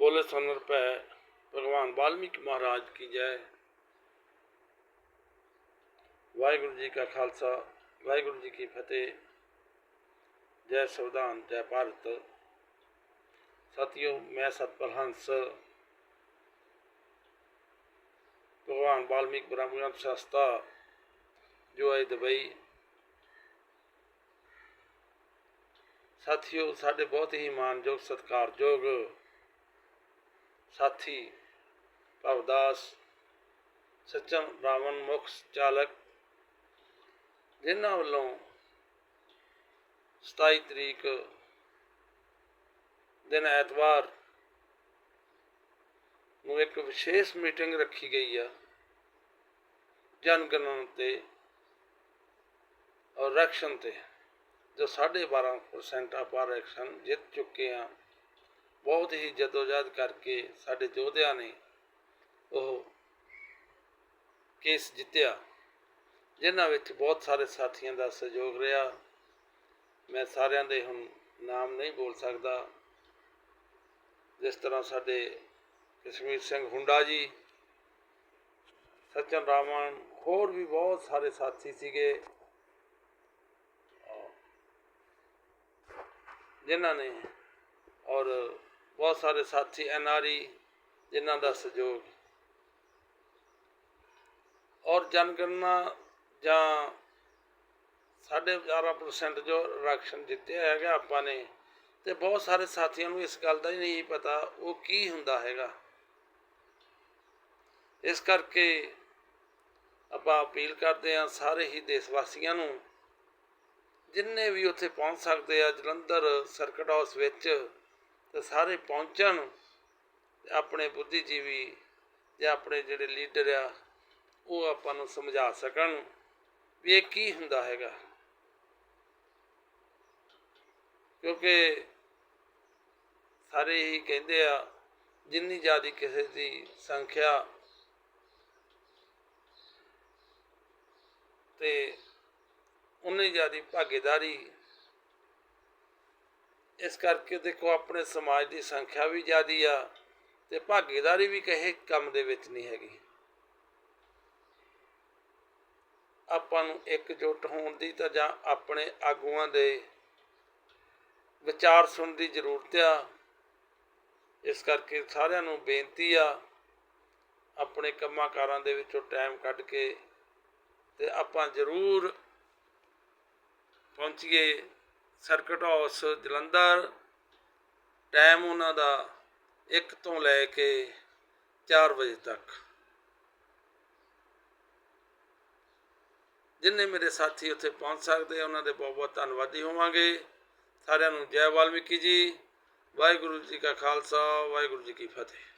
बोले सोनर पे भगवान वाल्मीकि महाराज की जय ਵਾਹਿਗੁਰੂ ਜੀ ਕਾ ਖਾਲਸਾ ਵਾਹਿਗੁਰੂ ਜੀ ਕੀ ਫਤਿਹ ਜੈ ਸੰਵਿਧਾਨ ਜੈ ਭਾਰਤ ਸਾਥੀਓ ਮੈਂ ਸਤਪਾਲ ਹੰਸ ਭਗਵਾਨ ਵਾਲਮੀਕ ਬ੍ਰਹਮਗ੍ਰੰਥ ਸ਼ਾਸਤਾ ਜੋ ਹੈ ਦੁਬਈ ਸਾਥੀਓ ਸਾਡੇ ਬਹੁਤ ਹੀ ਮਾਨਯੋਗ ਸਤਿਕਾਰਯੋਗ ਸਾਥੀ ਭਵਦਾਸ ਸਚਨ ਰਾਵਣ ਮੁਖ ਚਾਲਕ, ਜਿਨ੍ਹਾਂ ਵੱਲੋਂ 27 ਤਰੀਕ ਦਿਨ ਐਤਵਾਰ ਨੂੰ ਇੱਕ ਵਿਸ਼ੇਸ਼ ਮੀਟਿੰਗ ਰੱਖੀ ਗਈ ਆ, ਜਨਗਣਨਾ ਤੇ ਔਰ ਰੈਕਸ਼ਨ ਤੇ, ਜੋ 12.5% ਆਪਾਂ ਰੈਕਸ਼ਨ ਜਿੱਤ ਚੁੱਕੇ ਆ। ਬਹੁਤ ਹੀ ਜਦੋਜਹਿਦ ਕਰਕੇ ਸਾਡੇ ਯੋਧਿਆਂ ਨੇ ਉਹ ਕੇਸ ਜਿੱਤਿਆ, ਜਿਨ੍ਹਾਂ ਵਿੱਚ ਬਹੁਤ ਸਾਰੇ ਸਾਥੀਆਂ ਦਾ ਸਹਿਯੋਗ ਰਿਹਾ। ਮੈਂ ਸਾਰਿਆਂ ਦੇ ਹੁਣ ਨਾਮ ਨਹੀਂ ਬੋਲ ਸਕਦਾ। ਜਿਸ ਤਰ੍ਹਾਂ ਸਾਡੇ ਕਸ਼ਮੀਰ ਸਿੰਘ ਹੁੰਡਾ ਜੀ ਸਚਨ ਰਾਮਨ ਹੋਰ ਵੀ ਬਹੁਤ ਸਾਰੇ ਸਾਥੀ ਸੀਗੇ। ਜਿਨ੍ਹਾਂ ਨੇ ਔਰ ਬਹੁਤ ਸਾਰੇ ਸਾਥੀ ਐਨਆਰਈ, ਜਿਨ੍ਹਾਂ ਦਾ ਸਹਿਯੋਗ। ਔਰ ਜਨਗਣਨਾ ਜਾਂ ਸਾਢੇ 11% ਜੋ ਆਰਕਸ਼ਣ ਜਿੱਤਿਆ ਹੈਗਾ ਆਪਾਂ ਨੇ, ਤੇ ਬਹੁਤ ਸਾਰੇ ਸਾਥੀਆਂ ਨੂੰ ਇਸ ਗੱਲ ਦਾ ਹੀ ਨਹੀਂ ਪਤਾ ਉਹ ਕੀ ਹੁੰਦਾ ਹੈਗਾ। ਇਸ ਕਰਕੇ ਆਪਾਂ ਅਪੀਲ ਕਰਦੇ ਹਾਂ ਸਾਰੇ ਹੀ ਦੇਸ਼ ਵਾਸੀਆਂ ਨੂੰ, ਜਿੰਨੇ ਵੀ ਉੱਥੇ ਪਹੁੰਚ ਸਕਦੇ ਆ ਜਲੰਧਰ ਸਰਕਟ ਹਾਊਸ ਵਿੱਚ ਤੇ ਸਾਰੇ ਪਹੁੰਚਣ ਆਪਣੇ ਬੁੱਧੀਜੀਵੀ ਜਾਂ ਆਪਣੇ ਜਿਹੜੇ ਲੀਡਰ ਆ, ਉਹ ਆਪਾਂ ਨੂੰ ਸਮਝਾ ਸਕਣ ਵੀ ਇਹ ਕੀ ਹੁੰਦਾ ਹੈਗਾ। ਕਿਉਂਕਿ ਸਾਰੇ ਹੀ ਕਹਿੰਦੇ ਆ, ਜਿੰਨੀ ਜ਼ਿਆਦਾ ਕਿਸੇ ਦੀ ਸੰਖਿਆ ਤੇ ਉਨੀ ਜ਼ਿਆਦਾ ਭਾਗੀਦਾਰੀ ਇਸ ਕਰਕੇ ਦੇਖੋ ਆਪਣੇ ਸਮਾਜ ਦੀ ਸੰਖਿਆ ਵੀ ਜ਼ਿਆਦੀ ਆ ਤੇ ਭਾਗੀਦਾਰੀ ਵੀ ਕਿਸੇ ਕੰਮ ਦੇ ਵਿੱਚ ਨਹੀਂ ਹੈਗੀ। ਆਪਾਂ ਨੂੰ ਇਕਜੁੱਟ ਹੋਣ ਦੀ ਤਾਂ ਜਾਂ ਆਪਣੇ ਆਗੂਆਂ ਦੇ ਵਿਚਾਰ ਸੁਣਨ ਦੀ ਜ਼ਰੂਰਤ ਆ। ਇਸ ਕਰਕੇ ਸਾਰਿਆਂ ਨੂੰ ਬੇਨਤੀ ਆ ਆਪਣੇ ਕੰਮਾਂ ਕਾਰਾਂ ਦੇ ਵਿੱਚੋਂ ਟਾਈਮ ਕੱਢ ਕੇ ਤੇ ਆਪਾਂ ਜ਼ਰੂਰ ਪਹੁੰਚੀਏ। Circuit house Jalandhar. ਟਾਈਮ ਉਹਨਾਂ ਦਾ 1 ਤੋਂ ਲੈ ਕੇ 4 ਵਜੇ ਤੱਕ। ਜਿੰਨੇ ਮੇਰੇ ਸਾਥੀ ਉੱਥੇ ਪਹੁੰਚ ਸਕਦੇ ਉਹਨਾਂ ਦੇ ਬਹੁਤ ਬਹੁਤ ਧੰਨਵਾਦੀ ਹੋਵਾਂਗੇ। ਸਾਰਿਆਂ ਨੂੰ ਜੈ ਵਾਲਮੀਕੀ ਜੀ, ਵਾਹਿਗੁਰੂ ਜੀ ਕਾ ਖਾਲਸਾ, ਵਾਹਿਗੁਰੂ ਜੀ ਕੀ ਫਤਿਹ।